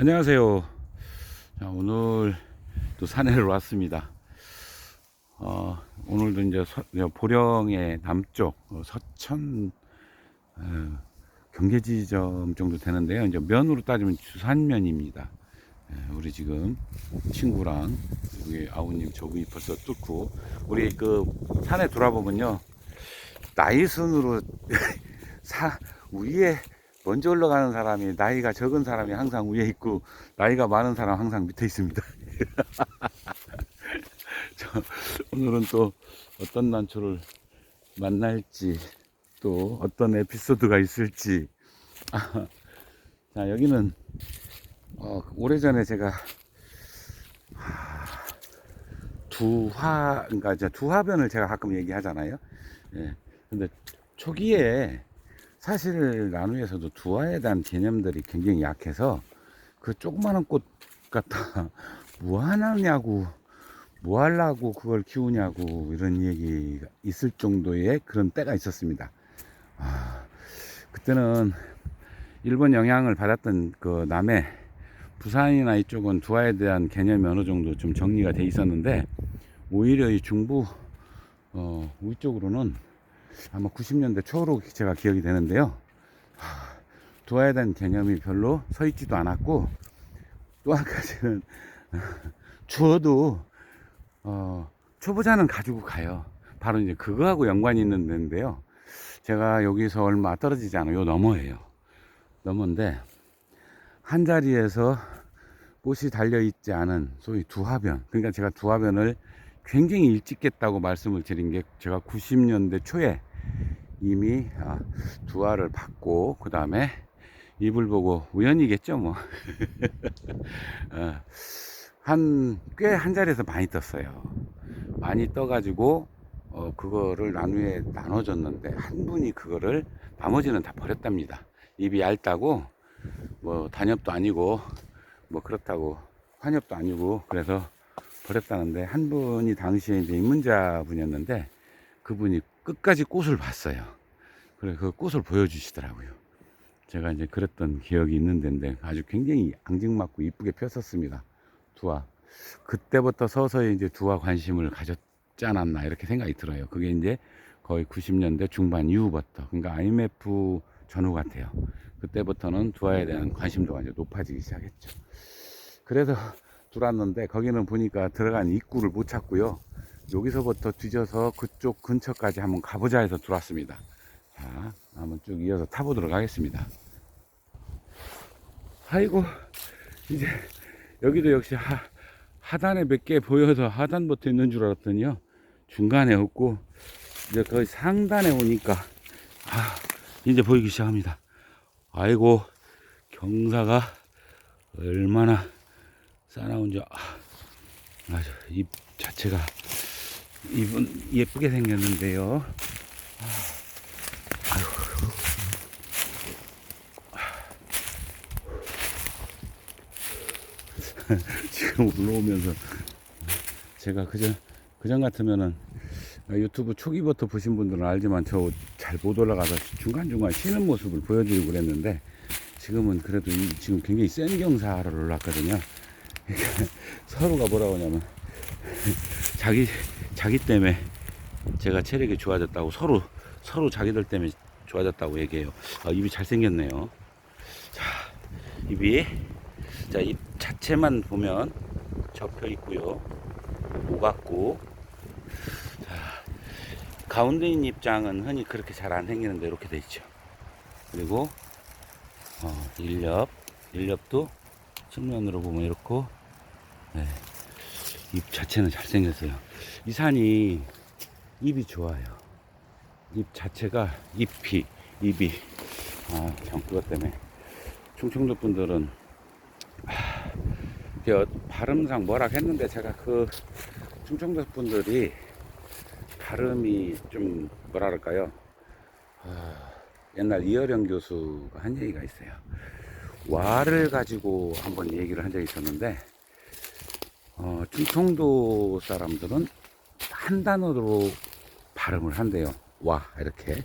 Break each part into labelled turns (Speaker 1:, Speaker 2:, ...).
Speaker 1: 안녕하세요. 자, 오늘 또 산에를 왔습니다. 어, 오늘도 이제 서- 보령의 남쪽 어, 서천 어, 경계 지점 정도 되는데요. 이제 면으로 따지면 주산면입니다. 예, 우리 지금 친구랑 여기 아우님 저기 벌써 뚫고 우리 그 산에 돌아보면요 나이 순으로 사 위에 먼저 올라가는 사람이 나이가 적은 사람이 항상 위에 있고 나이가 많은 사람 항상 밑에 있습니다. 저, 오늘은 또 어떤 난초를 만날지 또 어떤 에피소드가 있을지 아, 자 여기는 어, 오래전에 제가 하, 두화 그러니까 이제 두화변을 제가 가끔 얘기하잖아요. 예. 근데 초기에 사실 나누에서도 두화에 대한 개념들이 굉장히 약해서 그 조그마한 꽃 갖다 뭐 하느냐고 뭐 하려고 그걸 키우냐고 이런 얘기가 있을 정도의 그런 때가 있었습니다. 아, 그때는 일본 영향을 받았던 그 남해 부산이나 이쪽은 두화에 대한 개념이 어느 정도 좀 정리가 돼 있었는데 오히려 이 중부 어, 위쪽으로는 아마 90년대 초로 제가 기억이 되는데요. 하, 두화에 대한 개념이 별로 서 있지도 않았고 또 한 가지는 주어도 어, 초보자는 가지고 가요. 바로 이제 그거하고 연관이 있는 데인데요. 제가 여기서 얼마 떨어지지 않아요. 요 너머예요. 너머인데 한 자리에서 꽃이 달려 있지 않은 소위 두화변. 그러니까 제가 두화변을 굉장히 일찍 깼다고 말씀을 드린 게 제가 90년대 초에 이미 아, 두화를 받고 그 다음에 입을 보고 우연이겠죠 뭐. 어, 한꽤 한 자리에서 많이 떴어요. 많이 떠가지고 어, 그거를 나누에 나눠줬는데 한 분이 그거를 나머지는 다 버렸답니다. 입이 얇다고 뭐 단엽도 아니고 뭐 그렇다고 환엽도 아니고 그래서 버렸다는데 한 분이 당시에 이제 입문자 분이었는데 그분이 끝까지 꽃을 봤어요. 그래 그 꽃을 보여주시더라고요. 제가 이제 그랬던 기억이 있는데 아주 굉장히 앙증맞고 이쁘게 폈었습니다. 두화. 그때부터 서서히 이제 두화 관심을 가졌지 않았나 이렇게 생각이 들어요. 그게 이제 거의 90년대 중반 이후부터 그러니까 IMF 전후 같아요. 그때부터는 두화에 대한 관심도가 이제 높아지기 시작했죠. 그래서 들어왔는데 거기는 보니까 들어간 입구를 못 찾고요. 여기서부터 뒤져서 그쪽 근처까지 한번 가보자 해서 들어왔습니다. 자, 한번 쭉 이어서 타보도록 하겠습니다. 아이고, 이제 여기도 역시 하, 하단에 몇 개 보여서 하단부터 있는 줄 알았더니요. 중간에 없고, 이제 거의 상단에 오니까, 아, 이제 보이기 시작합니다. 아이고, 경사가 얼마나 싸나운지, 아, 아주 잎 자체가, 잎은 예쁘게 생겼는데요. 지금 올라오면서 제가 그전 그전 같으면은 유튜브 초기부터 보신 분들은 알지만 저 잘 못 올라가서 중간중간 쉬는 모습을 보여드리고 그랬는데 지금은 그래도 이- 지금 굉장히 센 경사를 올랐거든요. 그러니까 서로가 뭐라고 하냐면 자기 자기 때문에 제가 체력이 좋아졌다고 서로 서로 자기들 때문에 좋아졌다고 얘기해요. 아, 입이 잘 생겼네요. 자, 입이 자, 입 자체만 보면 접혀 있고요. 오갔고. 자, 가운데 있는 입장은 흔히 그렇게 잘 안 생기는데 이렇게 돼 있죠. 그리고 어, 일렵, 일렵도 측면으로 보면 이렇고 네, 입 자체는 잘 생겼어요. 이 산이 입이 좋아요. 입 자체가 잎이 입이. 아, 참 그것 때문에. 충청도 분들은 그 발음상 뭐라 했는데 제가 그 충청도 분들이 발음이 좀 뭐랄까요? 아, 옛날 이어령 교수가 한 얘기가 있어요. 와를 가지고 한번 얘기를 한 적이 있었는데 어, 충청도 사람들은 한 단어로 발음을 한대요 와 이렇게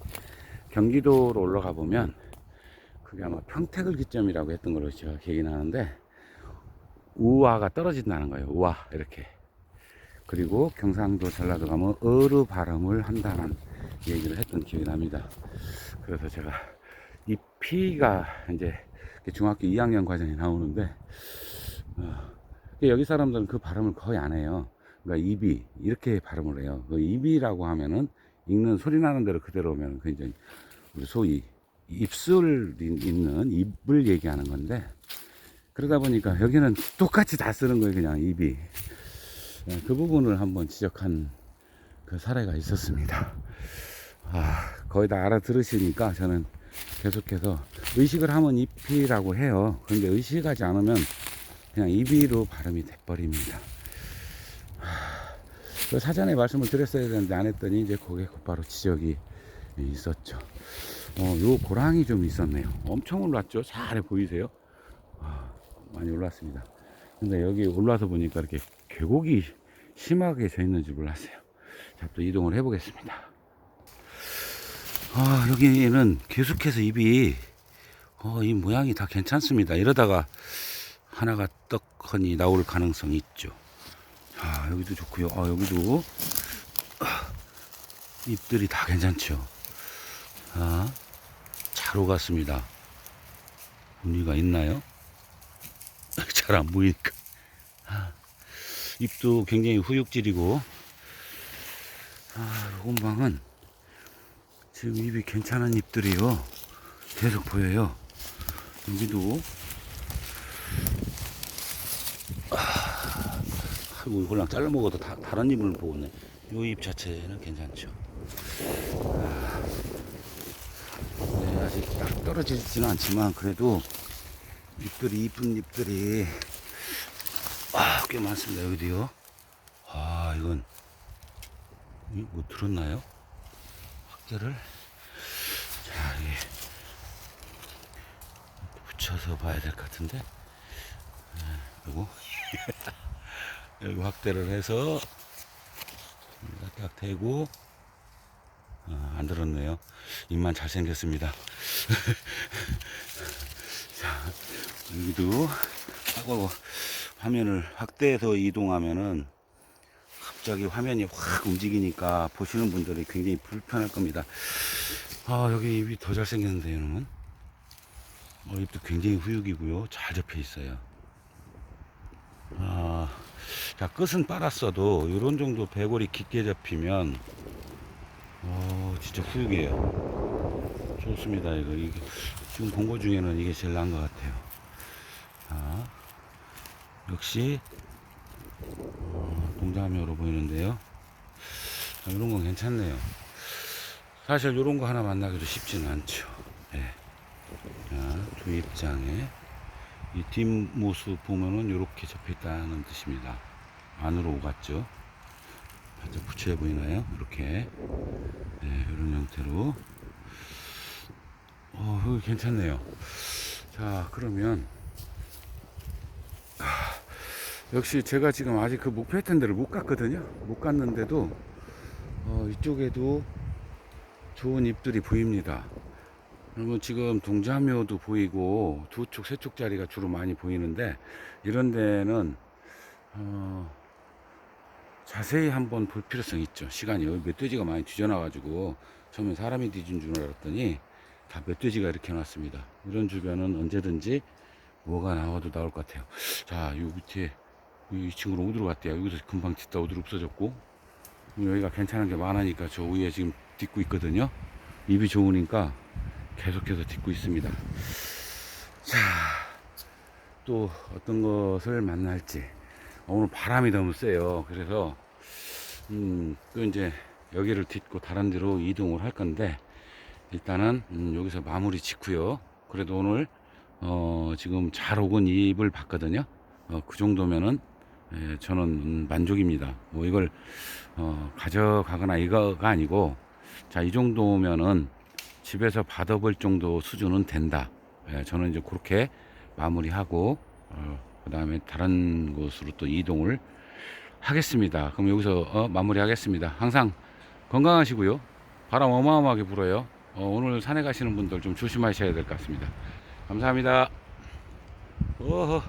Speaker 1: 경기도로 올라가 보면 그게 아마 평택을 기점이라고 했던 걸로 제가 기억이 나는데 우아가 떨어진다는 거예요. 우아 이렇게. 그리고 경상도 전라도 가면 어르 발음을 한다는 얘기를 했던 기억이 납니다. 그래서 제가 이 피가 이제 중학교 2학년 과정에 나오는데 어, 여기 사람들은 그 발음을 거의 안 해요. 그러니까 입이 이렇게 발음을 해요. 그 입이라고 하면은 읽는 소리 나는 대로 그대로 오면 그 이제 우리 소위 입술 있는 입을 얘기하는 건데 그러다 보니까 여기는 똑같이 다 쓰는 거예요. 그냥 입이. 예, 그 부분을 한번 지적한 그 사례가 있었습니다. 아, 거의 다 알아들으시니까 저는 계속해서 의식을 하면 입이라고 해요. 그런데 의식하지 않으면 그냥 입이로 발음이 돼버립니다. 하, 그 사전에 말씀을 드렸어야 되는데 안 했더니 이제 거기에 곧바로 지적이 있었죠. 어, 요 고랑이 좀 있었네요. 엄청 올랐죠? 잘 보이세요? 아, 많이 올랐습니다. 근데 여기 올라서 보니까 이렇게 계곡이 심하게 져 있는 줄 몰랐어요. 자, 또 이동을 해보겠습니다. 아, 여기는 계속해서 입이, 어, 이 모양이 다 괜찮습니다. 이러다가 하나가 떡하니 나올 가능성이 있죠. 아, 여기도 좋고요. 아, 여기도 아, 잎들이 다 괜찮죠. 아, 잘 오갔습니다. 무늬가 있나요? 잘 안 보이니까. 아, 잎도 굉장히 후육질이고, 아, 요건방은 지금 잎이 괜찮은 잎들이요. 계속 보여요. 여기도, 아, 아이고, 이걸랑 잘라 먹어도 다, 다른 잎을 보네. 요잎 자체는 괜찮죠. 네, 아직 딱 떨어지지는 않지만 그래도 잎들이 이쁜 잎들이 아, 꽤 많습니다. 여기도요. 아, 이건 뭐 들었나요? 확대를 자, 이게 붙여서 봐야 될 것 같은데. 네, 그리고 여기 확대를 해서 딱 대고 아, 안 들었네요. 입만 잘생겼습니다. 자, 여기도 하고 화면을 확대해서 이동하면은 갑자기 화면이 확 움직이니까 보시는 분들이 굉장히 불편할 겁니다. 아, 여기 입이 더 잘생겼는데, 이놈은. 어, 입도 굉장히 후육이고요. 잘 접혀 있어요. 아, 자, 끝은 빨았어도 이런 정도 배골이 깊게 잡히면 어, 진짜 후육이에요. 좋습니다. 이거, 이게 지금 본 거 중에는 이게 제일 나은 것 같아요. 자, 역시 어, 동자묘로 보이는데요. 자, 이런 건 괜찮네요. 사실 이런 거 하나 만나기도 쉽지는 않죠. 네. 자, 두 입장에 이 뒷모습 보면은 이렇게 접혀 있다는 뜻입니다. 안으로 오갔죠. 살짝 부채 보이나요? 이렇게 네, 이런 형태로 어, 괜찮네요. 자, 그러면 아, 역시 제가 지금 아직 그 목표했던 데를 못 갔거든요. 못 갔는데도 어, 이쪽에도 좋은 잎들이 보입니다. 그러면 지금 동자묘도 보이고 두 쪽, 세 쪽짜리가 주로 많이 보이는데 이런 데는 어, 자세히 한번 볼 필요성이 있죠. 시간이 멧돼지가 많이 뒤져나가지고 처음에 사람이 뒤진 줄 알았더니 다 멧돼지가 이렇게 놨습니다. 이런 주변은 언제든지 뭐가 나와도 나올 것 같아요. 자, 이 밑에 이 친구는 어디로 갔대요? 여기서 금방 딛다 어디로 없어졌고 여기가 괜찮은 게 많으니까 저 위에 지금 딛고 있거든요. 입이 좋으니까 계속해서 딛고 있습니다. 자, 또 어떤 것을 만날지. 오늘 바람이 너무 세요. 그래서, 음, 또 이제 여기를 딛고 다른 데로 이동을 할 건데, 일단은, 음, 여기서 마무리 짓고요. 그래도 오늘, 어, 지금 잘 오건 입을 봤거든요. 어, 그 정도면은, 예, 저는 음, 만족입니다. 뭐 이걸, 어, 가져가거나 이거가 아니고, 자, 이 정도면은 집에서 받아볼 정도 수준은 된다. 예, 저는 이제 그렇게 마무리하고, 어, 그 다음에 다른 곳으로 또 이동을 하겠습니다. 그럼 여기서 어, 마무리하겠습니다. 항상 건강하시고요. 바람 어마어마하게 불어요. 어, 오늘 산에 가시는 분들 좀 조심하셔야 될 것 같습니다. 감사합니다. 어허.